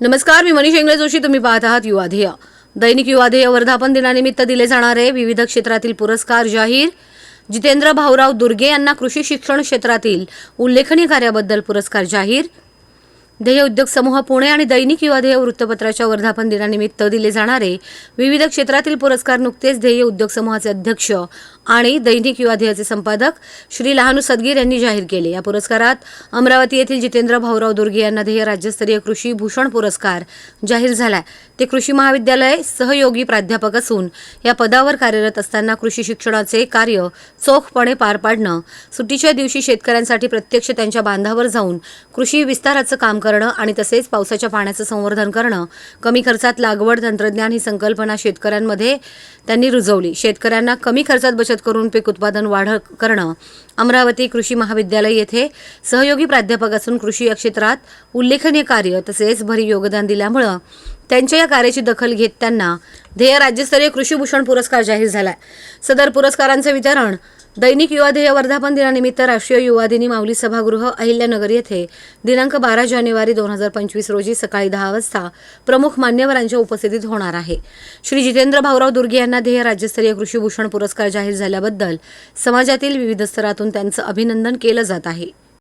नमस्कार मी मनीष इंगळे जोशी. तुम्ही पाहत आहात युवाध्येय दैनिक युवाध्येय वर्धापन दिनानिमित्त दिले जाणारे विविध क्षेत्रातील पुरस्कार जाहीर. जितेंद्र भाऊराव दुर्गे यांना कृषी शिक्षण क्षेत्रातील उल्लेखनीय कार्याबद्दल पुरस्कार जाहीर. ध्येय उद्योग समूह पुणे आणि दैनिक युवाध्येय वृत्तपत्राच्या वर्धापन दिनानिमित्त दिले जाणारे विविध क्षेत्रातील पुरस्कार नुकतेच ध्येय उद्योग समूहाचे अध्यक्ष आणि दैनिक युवा ध्येयाचे संपादक श्री लहानू सदगीर यांनी जाहीर केले. या पुरस्कारात अमरावती येथील जितेंद्र भाऊराव दुर्गे यांना ध्येय राज्यस्तरीय कृषी भूषण पुरस्कार जाहीर झाला. ते कृषी महाविद्यालय सहयोगी प्राध्यापक असून या पदावर कार्यरत असताना कृषी शिक्षणाचे कार्य चोखपणे पार पाडणं सुट्टीच्या दिवशी शेतकऱ्यांसाठी प्रत्यक्ष त्यांच्या बांधावर जाऊन कृषी विस्ताराचं काम करणं आणि तसेच पावसाच्या पाण्याचं संवर्धन करणं कमी खर्चात लागवड तंत्रज्ञान ही संकल्पना शेतकऱ्यांमध्ये त्यांनी रुजवली. शेतकऱ्यांना कमी खर्चात बचत करून पीक उत्पादन वाढ करणं अमरावती कृषी महाविद्यालय येथे सहयोगी प्राध्यापक असून कृषी या क्षेत्रात उल्लेखनीय कार्य तसेच भरीव योगदान दिल्यामुळं त्यांच्या या कार्याची दखल घेत त्यांना ध्येय राज्यस्तरीय कृषीभूषण पुरस्कार जाहीर झाला सदर पुरस्कारांचे वितरण दैनिक युवा ध्येय वर्धापन दिनानिमित्त राष्ट्रीय युवा दिनी माऊली सभागृह अहिल्यानगर येथे दिनांक बारा जानेवारी दोन हजार पंचवीस रोजी सकाळी दहा वाजता प्रमुख मान्यवरांच्या उपस्थितीत होणार आहे. श्री जितेंद्र भाऊराव दुर्गे यांना ध्येय राज्यस्तरीय कृषीभूषण पुरस्कार जाहीर झाल्याबद्दल समाजातील विविध स्तरातून त्यांचं अभिनंदन केलं जात आहे.